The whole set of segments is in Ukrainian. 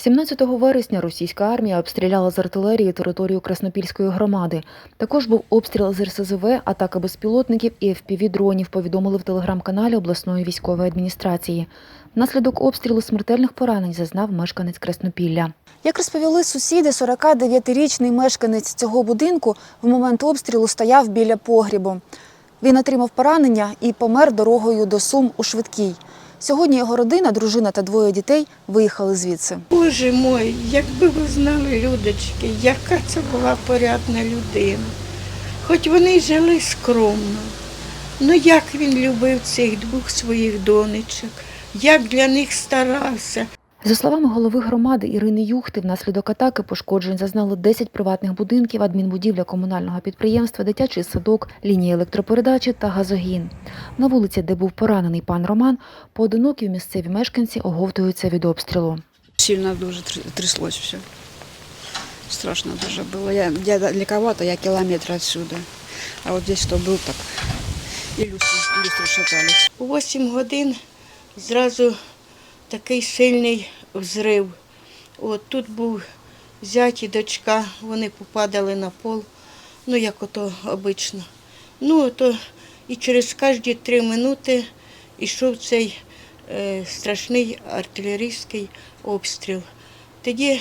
17 вересня російська армія обстріляла з артилерії територію Краснопільської громади. Також був обстріл з РСЗВ, атака безпілотників і FPV-дронів, повідомили в телеграм-каналі обласної військової адміністрації. Внаслідок обстрілу смертельних поранень зазнав мешканець Краснопілля. Як розповіли сусіди, 49-річний мешканець цього будинку в момент обстрілу стояв біля погрібу. Він отримав поранення і помер дорогою до Сум у швидкій. Сьогодні його родина, дружина та двоє дітей виїхали звідси. Боже мой, якби ви знали, людочки, яка це була порядна людина. Хоч вони й жили скромно, ну як він любив цих двох своїх донечок, як для них старався. За словами голови громади Ірини Юхти, внаслідок атаки пошкоджень зазнали 10 приватних будинків, адмінбудівля комунального підприємства, дитячий садок, лінії електропередачі та газогін. На вулиці, де був поранений пан Роман, поодинокі місцеві мешканці оговтуються від обстрілу. Сильно дуже тр- тряслось все. Страшно дуже было. Я, я далековато, я километр отсюда. А вот здесь кто был, так и люстры, люстры шатались. У 8 годин зразу такий сильний взрив. От тут був зять і дочка, вони попадали на пол, ну як ото обично. Ну, то і через кожні три минути йшов цей е, страшний артилерійський обстріл. Тоді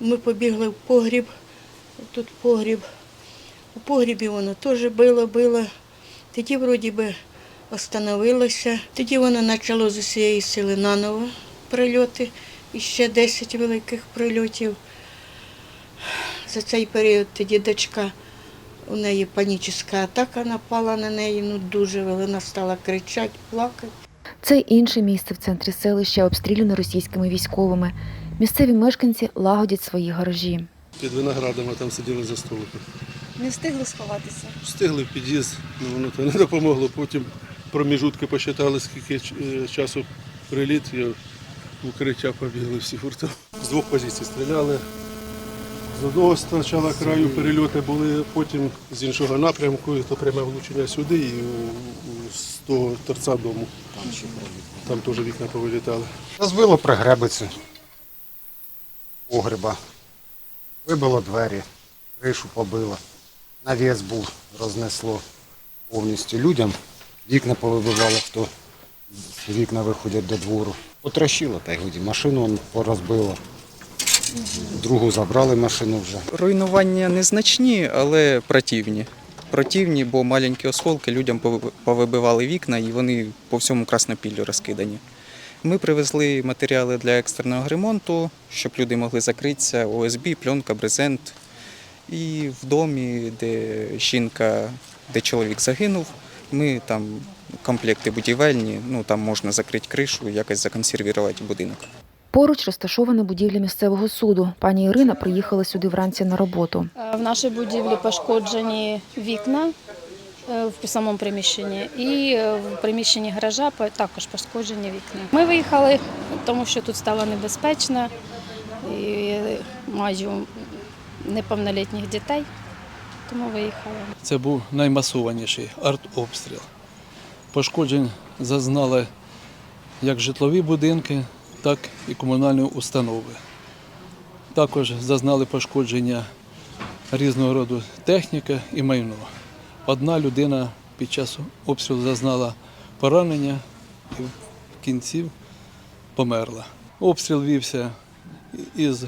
ми побігли в погріб, тут погріб. У погрібі воно теж било, било. Тоді вроді би остановилося. Тоді воно почало з усієї сили наново прильоти. І ще 10 великих прильотів. За цей період тоді дочка, у неї панічна атака напала на неї, ну дуже вона стала кричати, плакати. Це інше місце в центрі селища, обстріляне російськими військовими. Місцеві мешканці лагодять свої гаражі. Під виноградами там сиділи за столиком. Не встигли сховатися. Встигли в під'їзд, ну воно то не допомогло. Потім проміжутки посчитали, скільки е, часу приліт, в укриття побігли всі гуртом. З двох позицій стріляли. З одного спочатку краю перельоти були, потім з іншого напрямку, і то пряме влучення сюди і з того торця дому. Там теж вікна повилітали. Розбило пригребиці погреба, вибило двері, кришу побило, навіс був, рознесло повністю людям. Вікна повибивало, хто вікна виходять до двору. Потрощило, та годі. Машину порозбило. Другу забрали машину вже. Руйнування незначні, але противні. Противні, бо маленькі осколки людям повибивали вікна і вони по всьому Краснопіллю розкидані. Ми привезли матеріали для екстреного ремонту, щоб люди могли закритися, ОСБ, пленка, брезент. І в домі, де жінка, де чоловік загинув, ми там комплекти будівельні, ну там можна закрити кришу, якось законсервувати будинок. Поруч розташована будівля місцевого суду. Пані Ірина приїхала сюди вранці на роботу. Е, В нашій будівлі пошкоджені вікна е, в самому приміщенні, і е, в приміщенні гаража також пошкоджені вікна. Ми виїхали, тому що тут стало небезпечно і маю неповнолітніх дітей, тому виїхали. Це був наймасованіший артобстріл. Пошкоджень зазнали як житлові будинки, так і комунальні установи. Також зазнали пошкодження різного роду техніка і майно. Одна людина під час обстрілу зазнала поранення і в кінці померла. Обстріл вівся із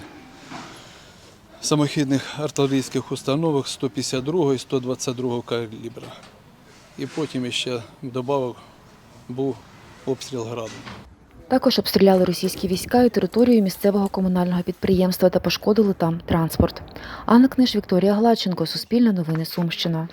самохідних артилерійських установок 152 і 122 калібра. І потім ще вдобавок був обстріл граду. Також обстріляли російські війська і територію місцевого комунального підприємства та пошкодили там транспорт. Анна Книж, Вікторія Гладченко, Суспільне новини Сумщина.